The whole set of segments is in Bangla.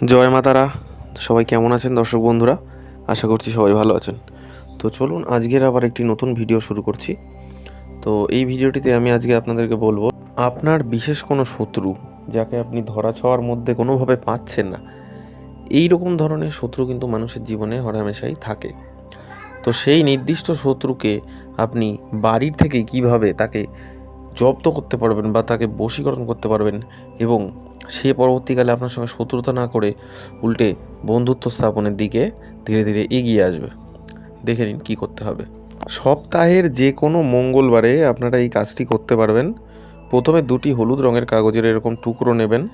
জয় মাতারা সবাই কেমন আছেন দর্শক বন্ধুরা? আশা করছি সবাই ভালো আছেন। তো চলুন, আজকের আবার একটি নতুন ভিডিও শুরু করছি। তো এই ভিডিওটিতে আমি আজকে আপনাদেরকে বলব, আপনার বিশেষ কোনো শত্রু যাকে আপনি ধরা ছোঁয়ার মধ্যে কোনোভাবে পাচ্ছেন না এই রকম ধরনের শত্রু কিন্তু মানুষের জীবনে হরহামেশাই থাকে। তো সেই নির্দিষ্ট শত্রুকে আপনি বাড়ির থেকে কীভাবে তাকে জব্দ করতে পারবেন বা তাকে বশীকরণ করতে পারবেন এবং সে পরবর্তীকালে আপনার সঙ্গে শত্রুতা না করে উল্টে বন্ধুত্ব স্থাপনের দিকে ধীরে ধীরে এগিয়ে আসবে। দেখে নিন কী করতে হবে। সপ্তাহের যে কোনো মঙ্গলবারে আপনারা এই কাজটি করতে পারবেন। প্রথমে দুটি হলুদ রঙের কাগজের এরকম টুকরো নেবেন।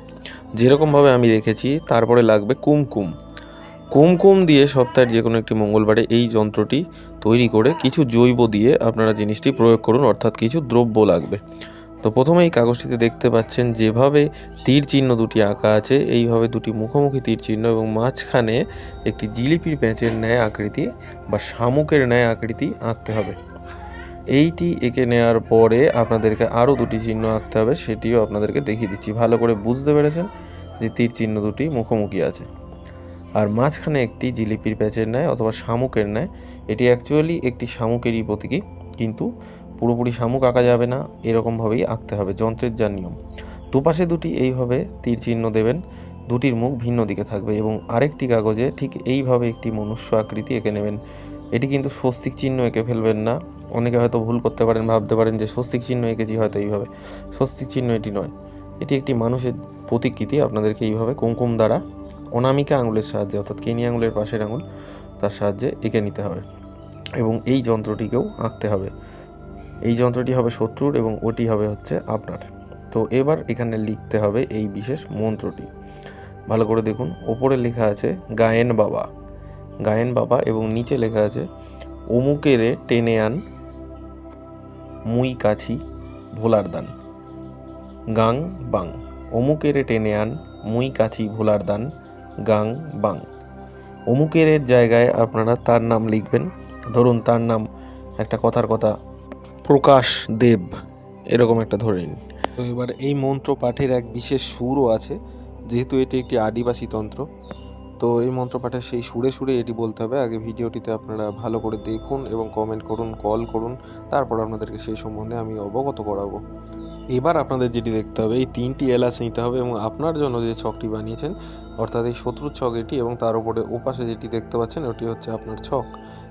যেরকমভাবে আমি রেখেছি, তারপরে লাগবে কুমকুম। কুমকুম দিয়ে সপ্তাহের যে কোনো একটি মঙ্গলবারে এই যন্ত্রটি তৈরি করে কিছু জৈব দিয়ে আপনারা জিনিসটি প্রয়োগ করুন, অর্থাৎ কিছু দ্রব্য লাগবে। তো প্রথমে এই কাগজটিতে দেখতে পাচ্ছেন যেভাবে তীর চিহ্ন দুটি আঁকা আছে, এইভাবে দুটি মুখোমুখি তীর চিহ্ন এবং মাঝখানে একটি জিলিপির প্যাঁচের ন্যায় আকৃতি বা শামুকের ন্যায় আকৃতি আঁকতে হবে। এইটি এঁকে নেওয়ার পরে আপনাদেরকে আরও দুটি চিহ্ন আঁকতে হবে, সেটিও আপনাদেরকে দেখিয়ে দিচ্ছি। ভালো করে বুঝতে পেরেছেন যে তীর চিহ্ন দুটি মুখোমুখি আছে। আর মাঝখানে একটি জিলিপির প্যাচের ন্যায় অথবা শামুকের ন্যায়, এটি অ্যাকচুয়ালি একটি শামুকেরই প্রতীকী, কিন্তু পুরোপুরি শামুক আঁকা যাবে না, এরকমভাবেই আঁকতে হবে যন্ত্রের যা নিয়ম। দুপাশে দুটি এইভাবে তীর চিহ্ন দেবেন, দুটির মুখ ভিন্ন দিকে থাকবে এবং আরেকটি কাগজে ঠিক এইভাবে একটি মনুষ্য আকৃতি এঁকে নেবেন। এটি কিন্তু স্বস্তিক চিহ্ন এঁকে ফেলবেন না। অনেকে হয়তো ভুল করতে পারেন, ভাবতে পারেন যে স্বস্তিক চিহ্ন এঁকেছি হয়তো এইভাবে। স্বস্তিক চিহ্ন এটি নয়, এটি একটি মানুষের প্রতিকৃতি, আপনাদেরকে এইভাবে কুমকুম দ্বারা অনামিকা আঙুলের সাহায্যে, অর্থাৎ কেনি আঙুলের পাশের আঙুল, তার সাহায্যে এঁকে নিতে হবে এবং এই যন্ত্রটিকেও আঁকতে হবে। এই যন্ত্রটি হবে শত্রুর এবং ওটি হবে হচ্ছে আপনার। তো এবার এখানে লিখতে হবে এই বিশেষ মন্ত্রটি। ভালো করে দেখুন, ওপরে লেখা আছে গায়েন বাবা। গায়েন বাবা এবং নিচে লেখা আছে, অমুকেরে টেনে আন মুই কাছি ভোলার দান গাং বাং। অমুকেরে টেনে আন মুই কাছি ভোলার দান গাং বাং। অমুকের জায়গায় আপনারা তার নাম লিখবেন। ধরুন তার নাম একটা কথার কথা প্রকাশ দেব, এরকম একটা ধরে নিন তো এবার এই মন্ত্র পাঠের এক বিশেষ সুরও আছে, যেহেতু এটি একটি আদিবাসী তন্ত্র। তো এই মন্ত্র পাঠের সেই সুরে সুরে এটি বলতে হবে। আগে ভিডিওটিতে আপনারা ভালো করে দেখুন এবং কমেন্ট করুন কল করুন, তারপর আপনাদেরকে সেই সম্বন্ধে আমি অবগত করাবো। এবার আপনাদের যেটি দেখতে হবে, এই তিনটি এলাচ নিতে হবে এবং আপনার জন্য যে ছকটি বানিয়েছেন, অর্থাৎ এই শত্রুর ছক এটি এবং তার উপরে ওপাশে যেটি দেখতে পাচ্ছেন, ওটি হচ্ছে আপনার ছক।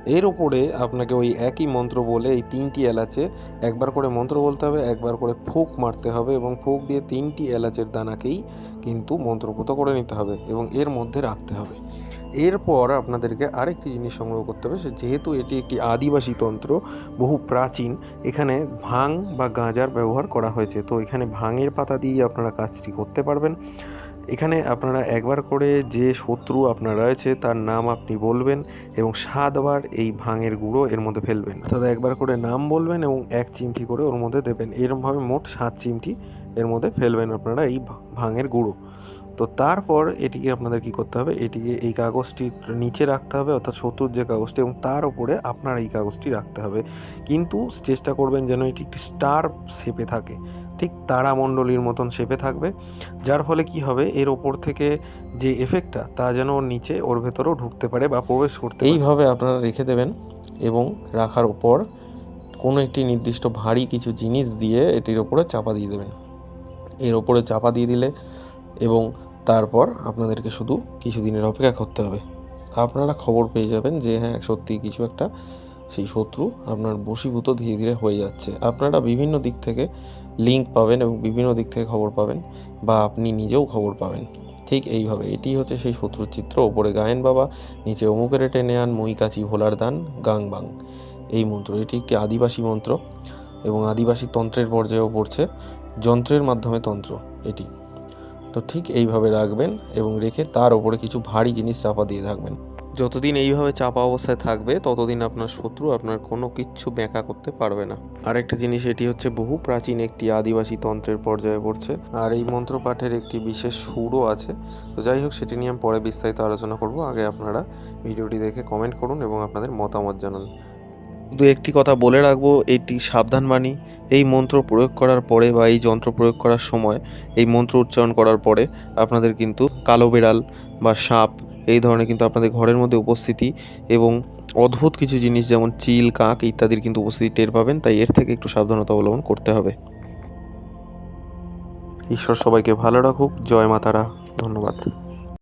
এর উপরে আপনাকে ওই একই মন্ত্র বলে এই তিনটি এলাচে একবার করে মন্ত্র বলতে হবে, একবার করে ফুক মারতে হবে এবং ফুক দিয়ে তিনটি এলাচের দানাকেই কিন্তু মন্ত্রপুত করে নিতে হবে এবং এর মধ্যে রাখতে হবে। এরপর আপনাদেরকে আরেকটি জিনিস সংগ্রহ করতে হবে যেহেতু এটি একটি আদিবাসী তন্ত্র, বহু প্রাচীন, এখানে ভাং বা গাঁজার ব্যবহার করা হয়েছে। তো এখানে ভাঙের পাতা দিয়ে আপনারা কাজটি করতে পারবেন। এখানে আপনারা একবার করে যে শত্রু আপনার রয়েছে, তার নাম আপনি বলবেন এবং সাতবার এই ভাঙের গুঁড়ো এর মধ্যে ফেলবেন। অর্থাৎ একবার করে নাম বলবেন এবং এক চিমটি করে ওর মধ্যে দেবেন। এরমভাবে মোট সাত চিমটি এর মধ্যে ফেলবেন আপনারা এই ভাঙের গুঁড়ো। তো তারপর এটিকে আপনাদের কি করতে হবে? এটিকে এই কাগজটি নিচে রাখতে হবে, অর্থাৎ শত্রুর যে কাগজটি এবং তার উপরে আপনার এই কাগজটি রাখতে হবে। কিন্তু চেষ্টা করবেন যেন এটি একটি স্টার শেপে থাকে। ঠিক তারামণ্ডলীর মতন শেপে থাকবে, যার ফলে কি হবে, এর ওপর থেকে যে এফেক্টটা তা যেন ওর নিচে ওর ভেতরেও ঢুকতে পারে বা প্রবেশ করতে এইভাবে আপনারা রেখে দেবেন এবং রাখার ওপর কোনো একটি নির্দিষ্ট ভারী কিছু জিনিস দিয়ে এটির ওপরে চাপা দিয়ে দেবেন। এর ওপরে চাপা দিয়ে দিলে এবং তারপর আপনাদেরকে শুধু কিছুদিনের অপেক্ষা করতে হবে। আপনারা খবর পেয়ে যাবেন যে হ্যাঁ সত্যি কিছু একটা সেই শত্রু আপনার বশীভূত ধীরে ধীরে হয়ে যাচ্ছে। আপনারা বিভিন্ন দিক থেকে লিঙ্ক পাবেন এবং বিভিন্ন দিক থেকে খবর পাবেন বা আপনি নিজেও খবর পাবেন। ঠিক এইভাবে এটি হচ্ছে সেই শত্রুর চিত্র। ওপরে গায়েন বাবা, নিচে অমুকের টেনে আন মই কাচি ভোলার দান, গাং বাং। এই মন্ত্র, এটি একটি আদিবাসী মন্ত্র এবং আদিবাসী তন্ত্রের পর্যায়েও পড়ছে, যন্ত্রের মাধ্যমে তন্ত্র এটি। তো ঠিক এইভাবে রাখবেন এবং রেখে তার ওপরে কিছু ভারী জিনিস চাপা দিয়ে থাকবেন। যতদিন এইভাবে চাপা অবস্থায় থাকবে, ততদিন আপনার শত্রু আপনার কোনো কিচ্ছু ব্যাকা করতে পারবে না। আরেকটা জিনিস, এটি হচ্ছে বহু প্রাচীন একটি আদিবাসী তন্ত্রের পর্যায়ে পড়ছে, আর এই মন্ত্র পাঠের একটি বিশেষ সুরও আছে। তো যাই হোক, সেটি নিয়ে আমি পরে বিস্তারিত আলোচনা করব। আগে আপনারা ভিডিওটি দেখে কমেন্ট করুন এবং আপনাদের মতামত জানান। শুধু একটি কথা বলে রাখব, এটি সাবধানবাণী। এই মন্ত্র প্রয়োগ করার পরে বা এই যন্ত্র প্রয়োগ করার সময়, এই মন্ত্র উচ্চারণ করার পরে আপনাদের কিন্তু কালো বেড়াল বা সাপ এই ধরনের কিন্তু আপনাদের ঘরের মধ্যে উপস্থিতি এবং অদ্ভুত কিছু জিনিস যেমন চিল, কাক ইত্যাদির কিন্তু উপস্থিতি টের পাবেন, তাই এর থেকে একটু সাবধানতা অবলম্বন করতে হবে। ঈশ্বর সবাইকে ভালো রাখুক। জয় মাতারা। ধন্যবাদ।